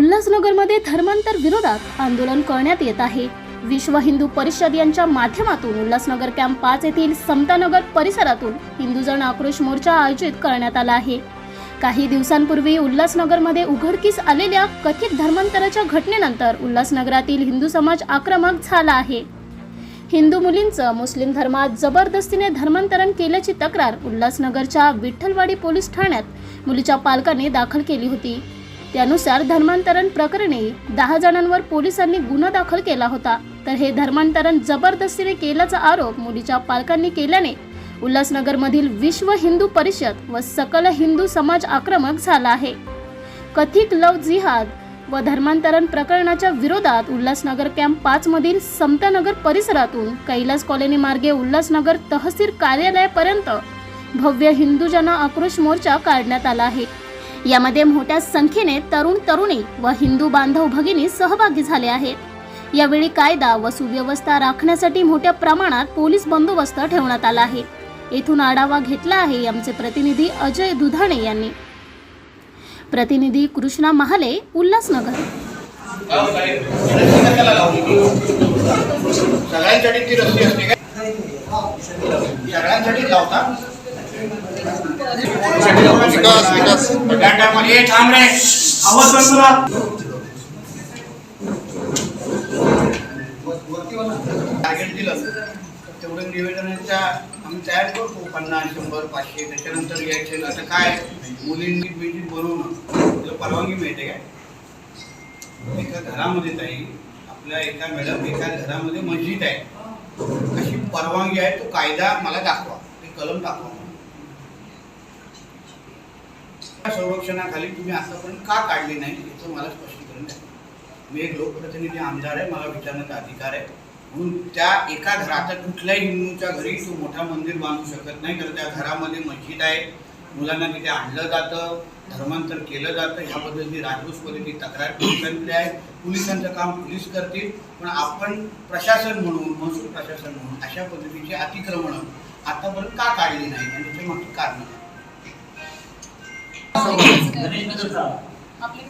उल्हासनगरमध्ये धर्मांतर विरोधात आंदोलन करण्यात येत आहे. विश्व हिंदू परिषद यांच्या माध्यमातून उल्हासनगर कॅम्प पाच येथील समतानगर परिसरातून हिंदूजन आक्रोश मोर्चा आयोजित करण्यात आला आहे. काही दिवसांपूर्वी उल्हासनगरमध्ये उघडकीस आलेल्या कथित धर्मांतराच्या घटनेनंतर उल्हासनगरातील हिंदू समाज आक्रमक झाला आहे. हिंदू मुलींचं मुस्लिम धर्मात जबरदस्तीने धर्मांतरण केल्याची तक्रार उल्हासनगरच्या विठ्ठलवाडी पोलीस ठाण्यात मुलीच्या पालकांनी दाखल केली होती. त्यानुसार धर्मांतरण प्रकरणी दहा जणांवर पोलिसांनी गुन्हा दाखल केला होता. तर हे धर्मांतरण जबरदस्तीने केल्याचा आरोप मुलीच्या पालकांनी केल्याने उल्हासनगरमधील विश्व हिंदू परिषद व सकल हिंदू समाज आक्रमक झाला आहे. कथित लव जिहाद व धर्मांतरण प्रकरणाच्या विरोधात उल्हासनगर कॅम्प पाच मधील समतानगर परिसरातून कैलास कॉलनी मार्गे उल्हासनगर तहसील कार्यालयापर्यंत भव्य हिंदू जन आक्रोश मोर्चा काढण्यात आला आहे. यामध्ये मोठ्या संख्येने तरुण तरुणी व हिंदू बांधव भगिनी सहभागी झाले आहेत. यावेळी कायदा व सुव्यवस्था राखण्यासाठी मोठ्या प्रमाणात पोलीस बंदोबस्त ठेवण्यात आला आहे. येथून आढावा घेतला आहे आमचे प्रतिनिधी अजय दुधाणे यांनी. प्रतिनिधी कृष्णा महाले उल्हासनगर. सगळ्यांसाठी ती रस्ती असते का सगळ्यांसाठी लावता? विकास, विकास. ये रे. आवाज बंद करा. टार्गेट दिलं. तेवढं निवेदनाच्या आम्ही तयार करतो पन्नास शंभर पाचशे. त्याच्यानंतर यायचे आता काय? मुलींनी बिल्डिंग बनवणं त्याला परवानगी मिळते काय? एका घरामध्ये ताई आपल्या एका मॅडम एका घरामध्ये मस्जिद आहे. अशी परवानगी आहे तो कायदा मला दाखवा. ते कलम दाखवा. संरक्षणाखाली तुम्ही आतापर्यंत का काढली नाही याचं मला स्पष्टीकरण द्या. मी एक लोकप्रतिनिधी आमदार आहे मला विचारण्याचा अधिकार आहे. म्हणून त्या एका घरात कुठल्याही हिंदूच्या घरी तो मोठा मंदिर बांधू शकत नाही कारण त्या घरामध्ये मस्जिद आहे. मुलांना तिथे आणलं जातं धर्मांतर केलं जातं. ह्याबद्दलची राजदूतमध्ये तक्रार पोलिसांकडे आहे. पोलिसांचं काम पोलीस करतील. पण आपण प्रशासन म्हणून महसूल प्रशासन म्हणून अशा पद्धतीची अतिक्रमणं आतापर्यंत का काढली नाही? आणि त्याच्या मागची कारणं आपले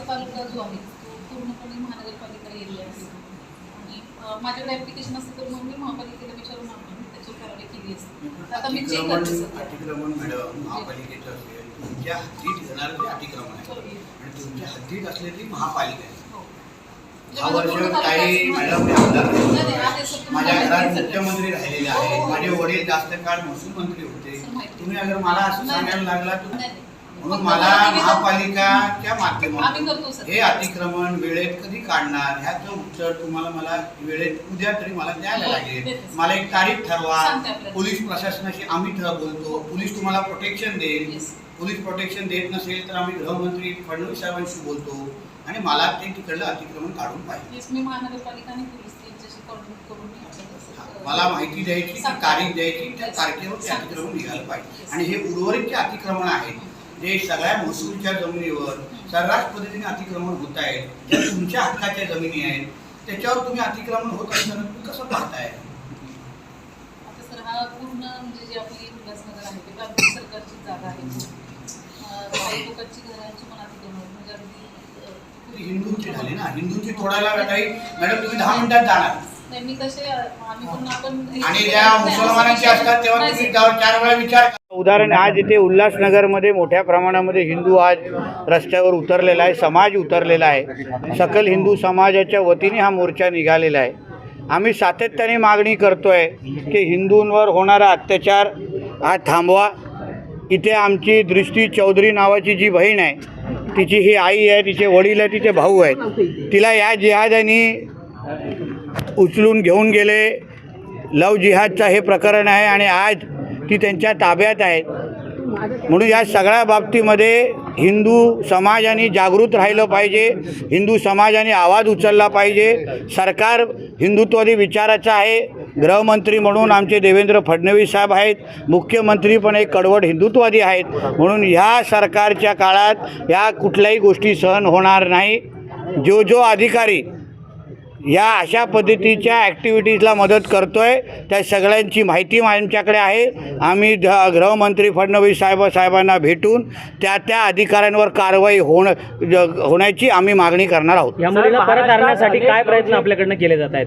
तालुका जो आहे तो पूर्णपणे महानगरपालिका एरिया आहे आणि माझ्याकडे ऍप्लिकेशन असतं तर मग मी महापालिकेला विचारून आपण त्याच्यावर कारवाई केली असते आता मी चेक अतिक्रमण करते सध्या. अतिक्रमण मॅडम महापालिकेचं असेल तुमच्या हद्दीत येणारं ते अतिक्रमण आहे. आणि तुमच्या हद्दीत असले ती महापालिका आहे हो. म्हणजे वर्ष काही मॅडम माझ्या घरात. मुख्यमंत्री राहिलेले हो, आहेत हो, माझे हो. वडील जास्त काळ महसूल मंत्री होते. तुम्ही अगर मला असं सांगायला लागला तर. म्हणून मला महापालिकाच्या आम्ही माध्यमातून हे अतिक्रमण वेळेत कधी काढणार ह्याचं उत्तर तुम्हाला मला वेळेत उद्या तरी मला द्यायला हो, लागेल. मला एक तारीख ठरवा. पोलीस प्रशासनाशी आम्ही ठर बोलतो पोलीस तुम्हाला प्रोटेक्शन देईल. पोलीस प्रोटेक्शन देत नसेल तर आम्ही गृहमंत्री फडणवीस साहेबांशी बोलतो आणि मला ते तिकडलं अतिक्रमण काढून पाहिजे मला माहिती द्यायची. तारीख द्यायची त्या. तारखेवर ते. अतिक्रमण निघालं पाहिजे. आणि हे उर्वरित जे अतिक्रमण आहेत जे सगळ्या महसूलच्या जमिनीवर सर्रास पद्धतीने अतिक्रमण होत आहे ज्या तुमच्या हक्काच्या जमिनी आहेत त्याच्यावर तुम्ही अतिक्रमण होत असताना तुम्ही कसं पाहताय? आता सर हा पूर्ण म्हणजे जी आपली उल्हासनगर आहे ते प्रांतिक सरकारची जागा आहे. अं, काही लोकांची घरांची पण अतिक्रमण आहेत. म्हणजे अगदी अं, ती हिंदूंची झाली ना? हिंदूंची तोडायला काही मॅडम तुम्ही दहा मिनिटात जाणार. आम्ही पण आपण आणि ज्या मुसलमानांची असतात तेव्हा नाही, तुम्ही सर. त्यावर चार वेळा विचार करा. उदाहरण आज इथे उल्हासनगरमध्ये मोठ्या प्रमाणामध्ये हिंदू आज रस्त्यावर उतरलेला आहे समाज उतरलेला आहे सकल हिंदू समाजाच्या वतीने हा मोर्चा निघालेला आहे आम्ही सातत्याने मागणी करतो आहे की हिंदूंवर होणारा अत्याचार हा थांबवा इथे आमची दृष्टी चौधरी नावाची जी बहीण आहे तिची ही आई आहे तिचे वडील आहे तिचे भाऊ आहेत तिला या जिहादानी उचलून घेऊन गेले. लव जिहादचं हे प्रकरण आहे आणि आज ती त्यांच्या ताब्यात आहेत म्हणून या सगळ्या बाबतीमध्ये हिंदू समाजाने जागृत राहिलं पाहिजे. हिंदू समाजाने आवाज उचलला पाहिजे. सरकार हिंदुत्वादी विचाराचं आहे. गृहमंत्री म्हणून आमचे देवेंद्र फडणवीस साहेब आहेत. मुख्यमंत्री पण एक कडवट हिंदुत्वादी आहेत. म्हणून ह्या सरकारच्या काळात या कुठल्याही गोष्टी सहन होणार नाही. जो जो अधिकारी या अशा पद्धतीच्या ॲक्टिव्हिटीजला मदत करतो आहे त्या सगळ्यांची माहिती आमच्याकडे आहे. आम्ही ध गृहमंत्री फडणवीस साहेब साहेबांना भेटून त्या त्या अधिकाऱ्यांवर कारवाई होणं ज- होण्याची आम्ही मागणी करणार आहोत. या मुलीला परत आणण्यासाठी काय प्रयत्न आपल्याकडनं केले जात आहेत?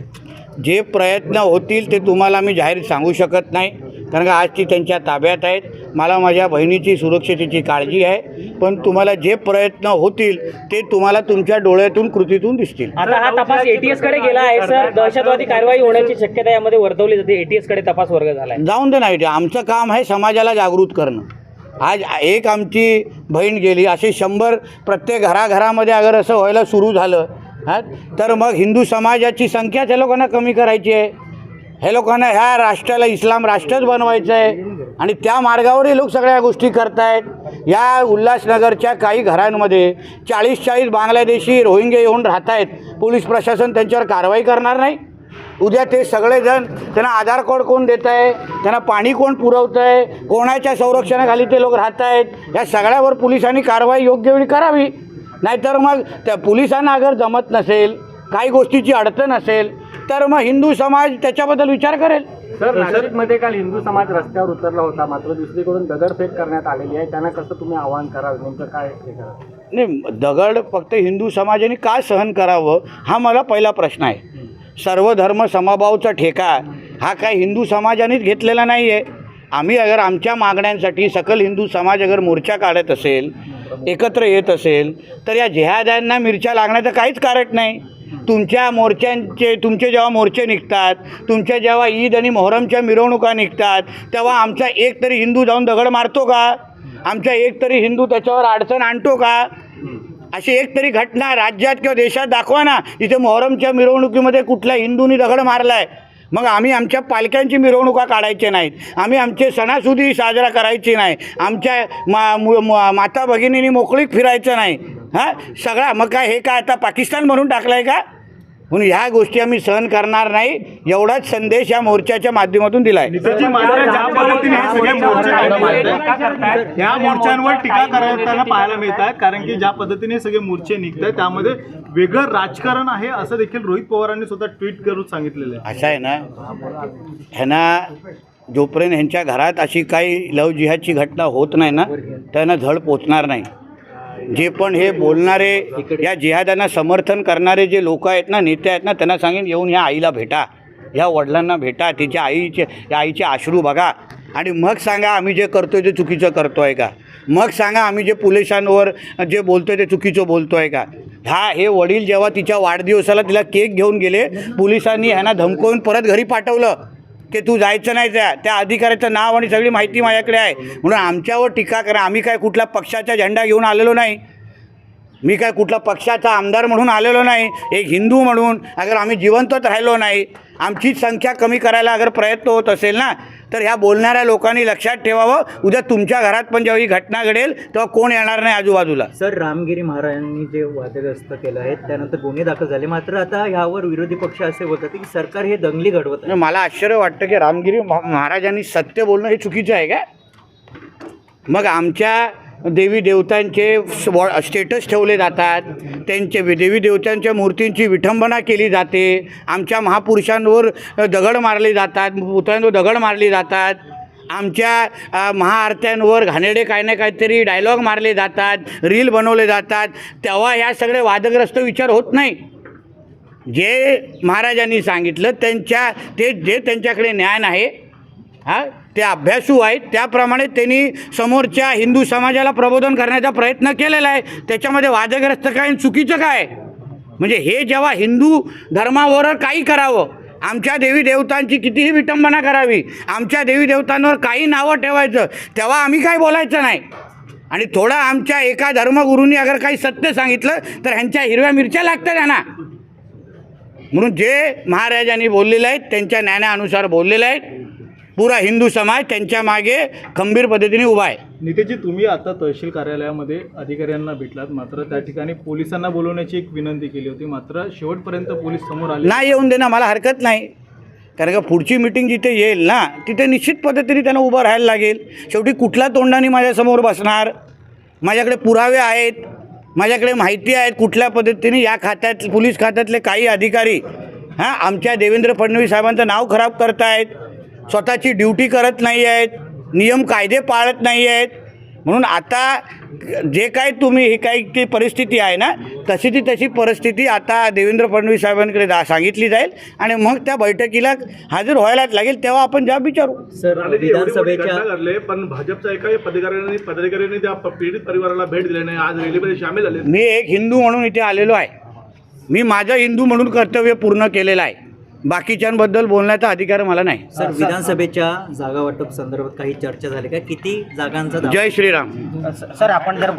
जे प्रयत्न होतील ते तुम्हाला मी जाहीर सांगू शकत नाही. कारण का आज ती त्यांच्या ताब्यात आहेत. मला माझ्या बहिणीची सुरक्षितेची काळजी आहे. पण तुम्हाला जे प्रयत्न होतील ते तुम्हाला तुमच्या डोळ्यातून कृतीतून दिसतील. आता हा तपास एटीएसकडे गेला आहे सर. दहशतवादी कारवाई होण्याची शक्यता यामध्ये वर्तवली जाते. एटीएसकडे तपास वर्ग झाला आहे जाऊन दे नाही आमचं काम आहे समाजाला जागृत करणं. आज एक आमची बहीण गेली असे शंभर प्रत्येक घराघरामध्ये अगर असं व्हायला सुरू झालं हा तर मग हिंदू समाजाची संख्या त्या लोकांना कमी करायची आहे. हे लोकांना ह्या राष्ट्राला इस्लाम राष्ट्रच बनवायचं आहे आणि त्या मार्गावरही लोक सगळ्या गोष्टी करतायत. या उल्हासनगरच्या काही घरांमध्ये चाळीस चाळीस बांगलादेशी रोहिंगे येऊन राहत आहेत पोलीस प्रशासन त्यांच्यावर कारवाई करणार नाही. उद्या ते सगळेजण त्यांना आधार कार्ड कोण देत आहे त्यांना पाणी कोण पुरवतं आहे कोणाच्या संरक्षणाखाली ते लोक राहत आहेत या सगळ्यावर पोलिसांनी कारवाई योग्य वेळी करावी. नाहीतर मग त्या पोलिसांना अगर जमत नसेल काही गोष्टीची अडचण असेल तर मग हिंदू समाज त्याच्याबद्दल विचार करेल. सर नाशिकमध्ये काल हिंदू समाज रस्त्यावर उतरला होता मात्र दुसरीकडून दगडफेक करण्यात आलेली आहे. त्यांना कसं तुम्ही आवाहन कराल? नेमकं काय हे करा नाही दगड फक्त हिंदू समाजाने का सहन करावं? हा मला पहिला प्रश्न आहे. सर्व धर्म समभावचा ठेका हा काय हिंदू समाजानेच घेतलेला नाही आहे आम्ही अगर आमच्या मागण्यांसाठी सकल हिंदू समाज अगर मोर्चा काढत असेल एकत्र येत असेल तर या जेहाद्यांना मिरच्या लागण्याचं काहीच कारण नाही. तुमच्या मोर्चांचे तुमचे जेव्हा मोर्चे निघतात तुमच्या जेव्हा ईद आणि मोहरमच्या मिरवणुका निघतात तेव्हा आमचा एक तरी हिंदू जाऊन दगड मारतो का? आमचा एक तरी हिंदू त्याच्यावर अडचण आणतो का? अशी एक तरी घटना राज्यात किंवा देशात दाखवा ना. इथे मोहरमच्या मिरवणुकीमध्ये कुठल्या हिंदूंनी दगड मारला आहे मग आम्ही आमच्या पालक्यांची मिरवणुका काढायचे नाहीत. आम्ही आमचे सणासुदी साजरा करायची नाही. आमच्या मा मु- मु- माता भगिनींनी मोकळीक फिरायचं नाही. हां? सगळा मग काय हे काय आता पाकिस्तान म्हणून टाकलं आहे का? म्हणून ह्या गोष्टी आम्ही सहन करणार नाही एवढाच संदेश या मोर्चाच्या माध्यमातून दिला आहे त्याची मात्र ज्या पद्धतीने हे सगळे मोर्चे काढले या मोर्चांवर टीका करताना पाहायला मिळतात कारण की ज्या पद्धतीने हे सगळे मोर्चे निघतात त्यामध्ये वेगळं राजकारण आहे असं देखील रोहित पवारांनी स्वतः ट्विट करून सांगितलेलं आहे. असं आहे ना? ह्यांना जोपर्यंत ह्यांच्या घरात अशी काही लव जिहादची घटना होत नाही ना त्यांना धड पोचणार नाही. जे पण हे बोलणारे या जिहादांना समर्थन करणारे जे लोक आहेत ना नेते आहेत ना त्यांना सांगेन येऊन ह्या आईला भेटा ह्या वडिलांना भेटा तिच्या आईचे या आईचे आश्रू बघा. आणि मग सांगा आम्ही जे करतो आहे ते चुकीचं करतो आहे का? मग सांगा आम्ही जे पोलिसांवर जे बोलतो आहे ते चुकीचं बोलतो आहे का? हा हे वडील जेव्हा तिच्या वाढदिवसाला तिला केक घेऊन गेले पोलिसांनी ह्यांना धमकवून परत घरी पाठवलं. की तू जायचं नाही त्या त्या अधिकाऱ्याचं नाव आणि सगळी माहिती माझ्याकडे आहे. म्हणून आमच्यावर टीका करा. आम्ही काय कुठल्या पक्षाचा झेंडा घेऊन आलेलो नाही. मी काय कुठला पक्षाचा आमदार म्हणून आलेलो नाही. एक हिंदू म्हणून अगर आम्ही जिवंतच राहिलो नाही. आमची संख्या कमी करायला अगर प्रयत्न होत असेल ना तर ह्या बोलणाऱ्या लोकांनी लक्षात ठेवावं. उद्या तुमच्या घरात पण जेव्हा ही घटना घडेल तेव्हा कोण येणार नाही आजूबाजूला? सर रामगिरी महाराजांनी जे वादग्रस्त केलं आहे त्यानंतर गुन्हे दाखल झाले. मात्र आता ह्यावर विरोधी पक्ष असे बोलतात की सरकार हे दंगली घडवत आहे. मला आश्चर्य वाटतं की रामगिरी महा- महाराजांनी सत्य बोलणं हे चुकीचं आहे का? मग आमच्या देवी देवतांचे स्टेटस ठेवले जातात. त्यांचे देवी देवतांच्या मूर्तींची विठंबना केली जाते. आमच्या महापुरुषांवर दगड मारले जातात. पुतळ्यांवर दगड मारले जातात. आमच्या महाआरत्यांवर घाणेरडे काही ना काहीतरी डायलॉग मारले जातात. रील बनवले जातात. तेव्हा ह्या सगळे वादग्रस्त विचार होत नाही. जे महाराजांनी सांगितलं त्यांच्या ते जे त्यांच्याकडे ज्ञान आहे हा? ते अभ्यासू आहेत. त्याप्रमाणे त्यांनी समोरच्या हिंदू समाजाला प्रबोधन करण्याचा प्रयत्न केलेला आहे. त्याच्यामध्ये वादग्रस्त काय आणि चुकीचं काय? म्हणजे हे जेव्हा हिंदू धर्मावर काही करावं आमच्या देवी देवतांची कितीही विटंबना करावी आमच्या देवी देवतांवर काही नावं ठेवायचं तेव्हा आम्ही काय बोलायचं नाही. आणि थोडं आमच्या एका धर्मगुरूंनी अगर काही सत्य सांगितलं तर ह्यांच्या हिरव्या मिरच्या लागतात त्यांना म्हणून जे महाराजांनी बोललेले आहेत त्यांच्या ज्ञानानुसार बोललेले आहेत. पुरा हिंदू समाज त्यांच्या मागे खंबीर पद्धतीने उभा आहे. नितेजी तुम्ही आता तहसील कार्यालयामध्ये अधिकाऱ्यांना भेटलात. मात्र त्या ठिकाणी पोलिसांना बोलवण्याची एक विनंती केली होती. मात्र शेवटपर्यंत पोलीस समोर आले नाही येऊन देणं मला हरकत नाही. कारण का पुढची मिटिंग जिथे येईल ना तिथे निश्चित पद्धतीने त्यांना उभं राहायला लागेल. शेवटी कुठल्या तोंडाने माझ्यासमोर बसणार? माझ्याकडे पुरावे आहेत. माझ्याकडे माहिती आहे कुठल्या पद्धतीने या खात्यात पोलीस खात्यातले काही अधिकारी हां आमच्या देवेंद्र फडणवीस साहेबांचं नाव खराब करतायत. स्वतःची ड्युटी करत नाही आहेत नियम कायदे पाळत नाही आहेत. म्हणून आता जे काय तुम्ही ही काही ती परिस्थिती आहे ना तशी ती तशी परिस्थिती आता देवेंद्र फडणवीस साहेबांकडे दा सांगितली जाईल आणि मग त्या बैठकीला हजर व्हायलाच लागेल तेव्हा आपण जाब विचारू. सर विधानसभेच्या पण भाजपच्या एका पदाधिकाऱ्यांनी पदाधिकाऱ्यांनी त्या पीडित परिवाराला भेट दिली नाही. आज रॅलीमध्ये सामील झाले. मी एक हिंदू म्हणून इथे आलेलो आहे. मी माझं हिंदू म्हणून कर्तव्य पूर्ण केलेलं आहे. बाकीच्यांबद्दल बोलण्याचा अधिकार मला नाही. सर विधानसभेच्या जागा वाटप संदर्भात काही चर्चा झाली का? किती जागांचा जय श्रीराम. सर आपण जर